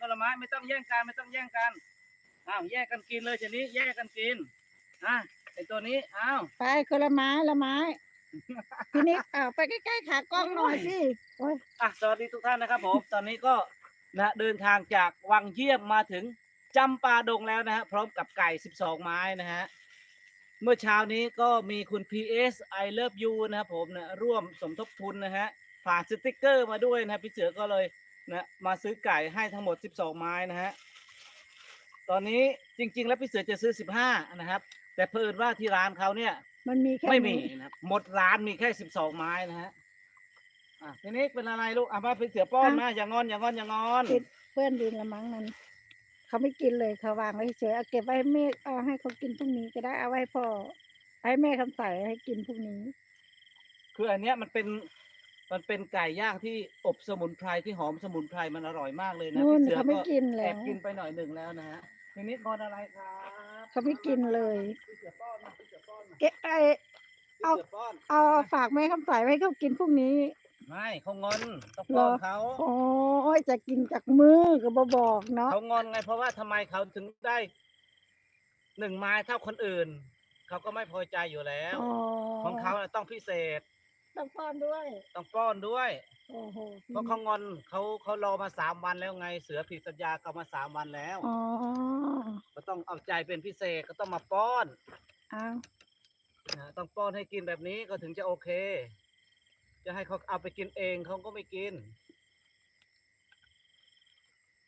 คนละไม้ไม่ต้องแย่งกันไม่ต้องแย่งกันอ้าวแยกกันกินเลยทีนี้แยกกันกินอะไอตัวนี้อ้าวไปคนละไม้ละไม้ ทีนี้เอาไปใกล้ๆขากล้องหน่อยสิโอ้ยอะสวัสดีทุกท่านนะครับ ผม ตอนนี้ก็นะเดินทางจากวังเยี่ยมมาถึงจำปาดงแล้วนะฮะพร้อมกับไก่ 12 ไม้นะฮะเมื่อเช้านี้ก็มีคุณ PS I love you นะครับผมนะร่วมสมทบทุนนะฮะผ่านสติกเกอร์มาด้วยนะฮะพี่เสือก็เลย นะมาซื้อไก่ให้ทั้งหมด 12 ไม้นะฮะตอนนี้จริง ๆ แล้วพี่เสือจะซื้อ 15 นะครับ แต่เพิ่นว่าที่ร้านเขาเนี่ยมันมีแค่ไม่มีนี้นะครับหมดร้านมีแค่สิบสองไม้นะฮะอะทีนี้เป็นอะไรลูกอะมาเป็นเสือป้อนมาอย่างงอนอย่างงอนอย่างงอน ติดเพื่อนดินละมั้งนั้นเขาไม่กินเลยเขาวางไว้เฉยเอาเก็บไว้ให้แม่เอาให้เขากินพรุ่งนี้ก็ได้เอาไว้ให้พ่อให้แม่คำใส่ให้กินพรุ่งนี้ คืออันเนี้ยมันเป็น มันเป็นไก่ย่างที่อบสมุนไพรที่หอมสมุนไพรมันอร่อยมากเลยนะนู่นพี่เสือเขาไม่ก็กินแอแล้บวกินไปหน่อยหนึ่งแล้วนะฮะทีนี้งอนอะไรครับเขาไม่กินเลยพี่เสือป้อนมาพี่เสือป้อนมาเกะไอพี่เอาเสือป้อนเอาฝากแม่คำใส่ไว้ให้เขากินพรุ่งนี้ ไม่เขางอนต้องป้อนเหรอเขา โอ้ยจะกินจากมือก็บบอกเนาะเขางอนไงเพราะว่าทำไมเขาถึงได้หนึ่งไม้เท่าคนอื่น เขาก็ไม่พอใจอยู่แล้ว อ๋อของเขาน่ะต้องพิเศษ ต้องป้อนด้วยต้องป้อนด้วยโอ้โหเพราะเขางอนเขาเขารอมาสามวันแล้วไง เสือผิดสัญญาเขามาสามวันแล้วอ๋อก็ต้องเอาใจเป็นพิเศษก็ต้องมาป้อนเอานะต้องป้อนให้กินแบบนี้ก็ถึงจะโอเค จะให้เขาเอาไปกินเองเขาก็ไม่กิน